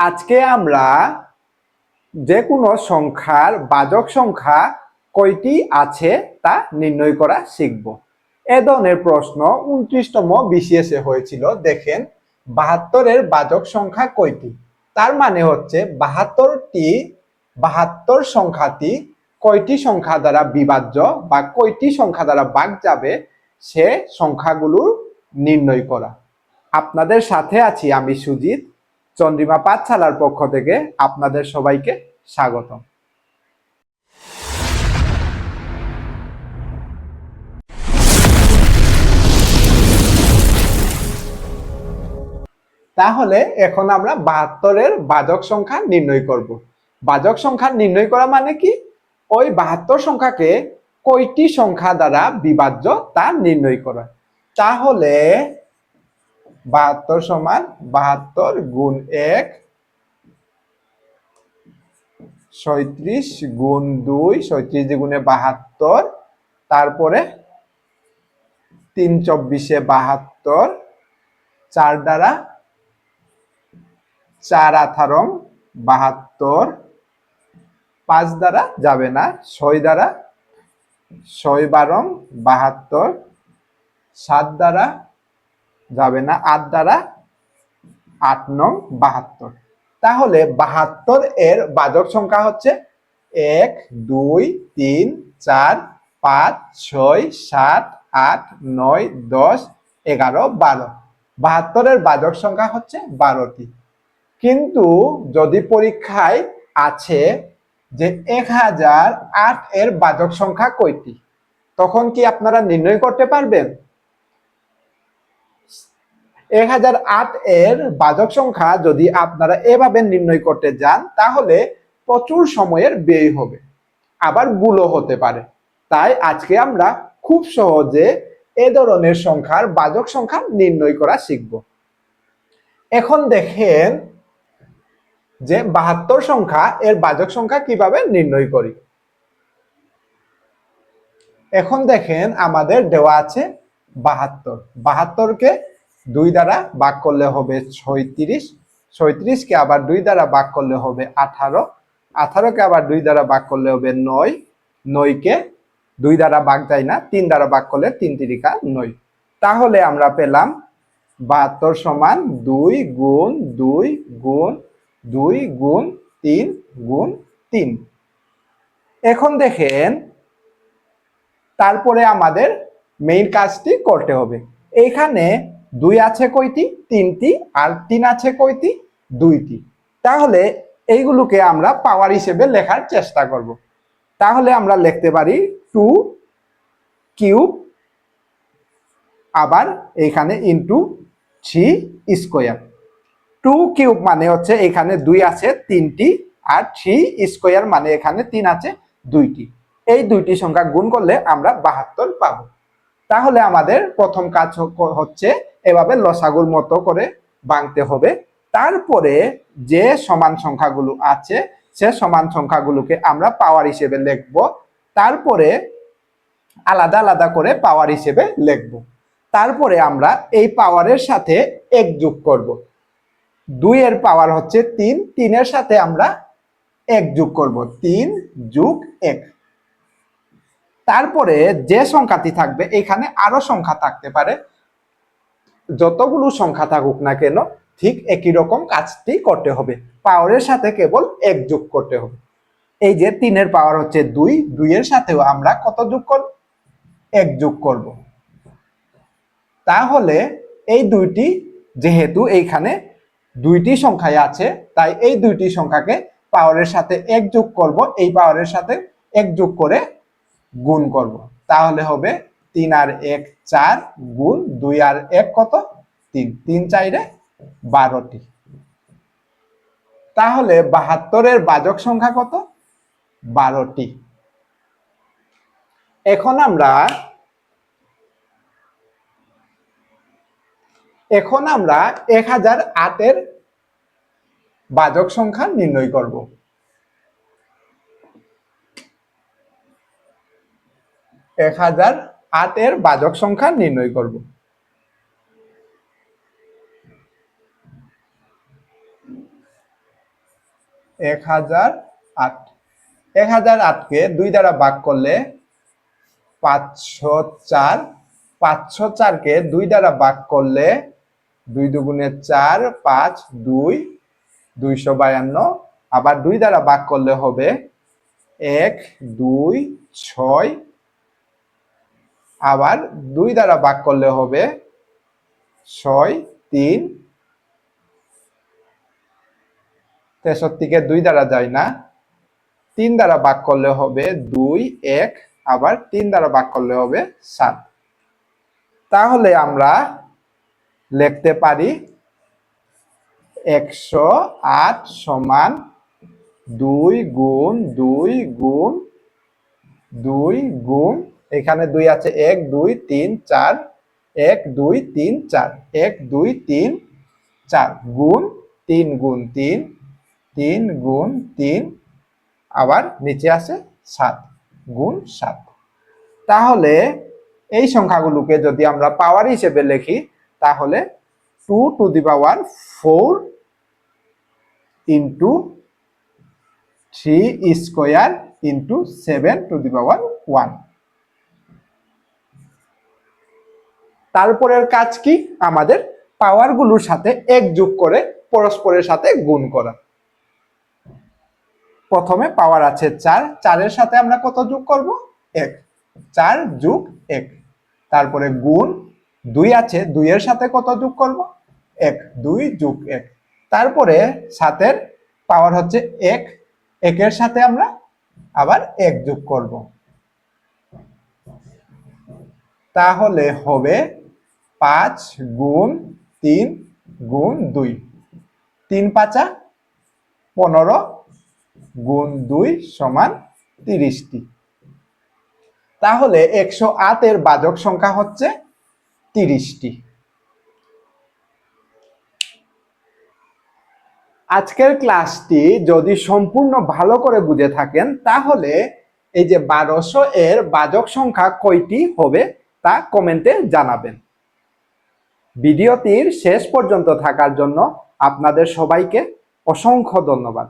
আজকে আমরা যে কোনো সংখ্যার বাজক সংখ্যা কয়টি আছে তা নির্ণয় করা শিখব। এ ধরনের প্রশ্ন উনত্রিশতম বিসিএসে হয়েছিল, দেখেন, বাহাত্তরের বাজক সংখ্যা কয়টি? তার মানে হচ্ছে বাহাত্তরটি, বাহাত্তর সংখ্যাটি কয়টি সংখ্যা দ্বারা বিভাজ্য বা কয়টি সংখ্যা দ্বারা ভাগ যাবে সে সংখ্যাগুলো নির্ণয় করা। আপনাদের সাথে আছি আমি সুজিত। চন্দ্রিমা পাঠশালার পক্ষ থেকে আপনাদের সবাইকে স্বাগতম। তাহলে এখন আমরা বাহাত্তরের বাজক সংখ্যা নির্ণয় করব। বাজক সংখ্যা নির্ণয় করা মানে কি? ওই বাহাত্তর সংখ্যাকে কয়টি সংখ্যা দ্বারা বিভাজ্য তা নির্ণয় করা। তাহলে বাহাত্তর সমান বাহাত্তর গুণ এক সৈত্রিশ গুণ দুই সৈত্রিশ গুণে বাহাত্তর, তারপরে তিন চব্বিশে বাহাত্তর, চার দ্বারা চার আঠারো বাহাত্তর, পাঁচ দ্বারা যাবে না, ছয় দ্বারা ছয় বারং বাহাত্তর, সাত দ্বারা যাবে না, আট দ্বারা আট নং বাহাত্তর। তাহলে বাহাত্তর এর বাজক সংখ্যা হচ্ছে এক, দুই, তিন, চার, পাঁচ, ছয়, সাত, আট, নয়, দশ, এগারো, বারো। বাহাত্তরের বাজক সংখ্যা হচ্ছে বারোটি। কিন্তু যদি পরীক্ষায় আছে যে এক হাজার আট এর বাজক সংখ্যা কয়টি, তখন কি আপনারা নির্ণয় করতে পারবেন? এক হাজার আট এর বাজক সংখ্যা যদি আপনারা এভাবে নির্ণয় করতে যান, তাহলে প্রচুর সময়ের ব্যয় হবে। আবার ভুলও হতে পারে। তাই আজকে আমরা খুব সহজে এ ধরনের সংখ্যার বাজক সংখ্যা নির্ণয় করা শিখব। এখন দেখেন যে বাহাত্তর সংখ্যা এর বাজক সংখ্যা কীভাবে নির্ণয় করি। এখন দেখেন আমাদের দেওয়া আছে বাহাত্তর। বাহাত্তরকে দুই দ্বারা ভাগ করলে হবে ছয়ত্রিশ। ছয়ত্রিশকে আবার দুই দ্বারা ভাগ করলে হবে আঠারো। আঠারোকে আবার দুই দ্বারা ভাগ করলে হবে নয়। নয়কে দুই দ্বারা ভাগ যায় না, তিন দ্বারা ভাগ করলে তিন তিরিকা নয়। তাহলে আমরা পেলাম বাহাত্তর সমান দুই গুণ দুই গুণ দুই গুণ তিন গুণ তিন। এখন দেখেন, তারপরে আমাদের মেইন কাজটি করতে হবে। এইখানে দুই আছে কয়টি তিনটি, আর তিন আছে কয়টি দুইটি। তাহলে এইগুলোকে আমরা পাওয়ার হিসেবে লেখার চেষ্টা করব। তাহলে আমরা লিখতে পারি টু কিউব আবার এইখানে into three square two cube মানে হচ্ছে এখানে দুই আছে, তিনটি, আর থ্রি স্কোয়ার মানে এখানে তিন আছে, দুইটি। এই দুইটি সংখ্যা গুণ করলে আমরা বাহাত্তর পাবো। তাহলে আমাদের প্রথম কাজ হচ্ছে এভাবে লসাগুর মতো করে বাঁধতে হবে। তারপরে যে সমান সংখ্যাগুলো আছে, সে সমান সংখ্যাগুলোকে আমরা পাওয়ার হিসেবে লিখব। তারপরে আলাদা আলাদা করে পাওয়ার হিসেবে লিখব। তারপরে আমরা এই পাওয়ারের সাথে এক যোগ করব। দুই এর পাওয়ার হচ্ছে তিন, তিনের সাথে আমরা এক যোগ করব। তিন যোগ এক। তারপরে যে সংখ্যাটি থাকবে, এখানে আরও সংখ্যা থাকতে পারে। যতগুলো সংখ্যা থাকুক না কেন, ঠিক একই রকম কাজটি করতে হবে। পাওয়ারের সাথে কেবল এক যোগ করতে হবে। এই যে তিনের পাওয়ার হচ্ছে দুই, দুইয়ের সাথেও আমরা কত যোগ করব? এক যোগ করব। তাহলে এই দুইটি যেহেতু এইখানে দুইটি সংখ্যায় আছে, তাই এই দুইটি সংখ্যাকে পাওয়ারের সাথে এক যোগ করব। এই পাওয়ারের সাথে এক যোগ করে গুণ করব। তাহলে হবে তিন আর এক চার গুণ দুই আর এক কত? তিন। তিন চাইরে বারোটি। তাহলে বাহাত্তরের বাজক সংখ্যা কত? বারোটি। এখন আমরা এখন আমরা এক হাজার আটের বাজক সংখ্যা নির্ণয় করব। এক হাজার আটের বাজক সংখ্যা নির্ণয় করব। এক হাজার আট। এক হাজার আটকে দুই দ্বারা ভাগ করলে পাঁচশো চার। পাঁচশো চারকে দুই দ্বারা ভাগ করলে দুই দুগুণে চার, পাঁচ, দুই, দুইশো বায়ান্ন। আবার দুই দ্বারা ভাগ করলে হবে এক, দুই, ছয় আবার দুই দ্বারা ভাগ করলে হবে ছয়, তিন। তেষট্টিকে দুই দ্বারা যায় না। তিন দ্বারা ভাগ করলে হবে দুই, এক। আবার তিন দ্বারা ভাগ করলে হবে সাত। তাহলে আমরা লিখতে পারি একশো আট সমান দুই গুণ দুই গুণ দুই গুণ এখানে দুই আছে, এক, দুই, তিন, চার, এক, দুই, তিন, চার, এক, দুই, তিন, চার, গুণ তিন গুণ তিন তিন, গুণ তিন, আবার নিচে আছে সাত, গুণ সাত। তাহলে এই সংখ্যাগুলোকে যদি আমরা পাওয়ার হিসেবে লিখি, তাহলে two to the power four into three square into seven to the power one তারপরের কাজ কি? আমাদের পাওয়ারগুলোর সাথে এক যোগ করে পরস্পরের সাথে গুণ করা। প্রথমে পাওয়ার আছে চার, চারের সাথে আমরা কত যোগ করব? এক। চার যোগ এক। তারপরে গুণ দুই আছে, দুইয়ের সাথে কত যোগ করব? এক। দুই যোগ এক। তারপরে সাতের পাওয়ার হচ্ছে এক। একের সাথে আমরা আবার এক যোগ করব। তাহলে হবে পাঁচ গুণ তিন গুণ দুই। তিন পাঁচা পনেরো গুণ দুই সমান তিরিশটি। তাহলে একশো আটের বাজক সংখ্যা হচ্ছে তিরিশটি। আজকের ক্লাসটি যদি সম্পূর্ণ ভালো করে বুঝে থাকেন, তাহলে এই যে বারোশো এর বাজক সংখ্যা কয়টি হবে তা কমেন্টে জানাবেন। ভিডিওটির শেষ পর্যন্ত থাকার জন্য আপনাদের সবাইকে অসংখ্য ধন্যবাদ।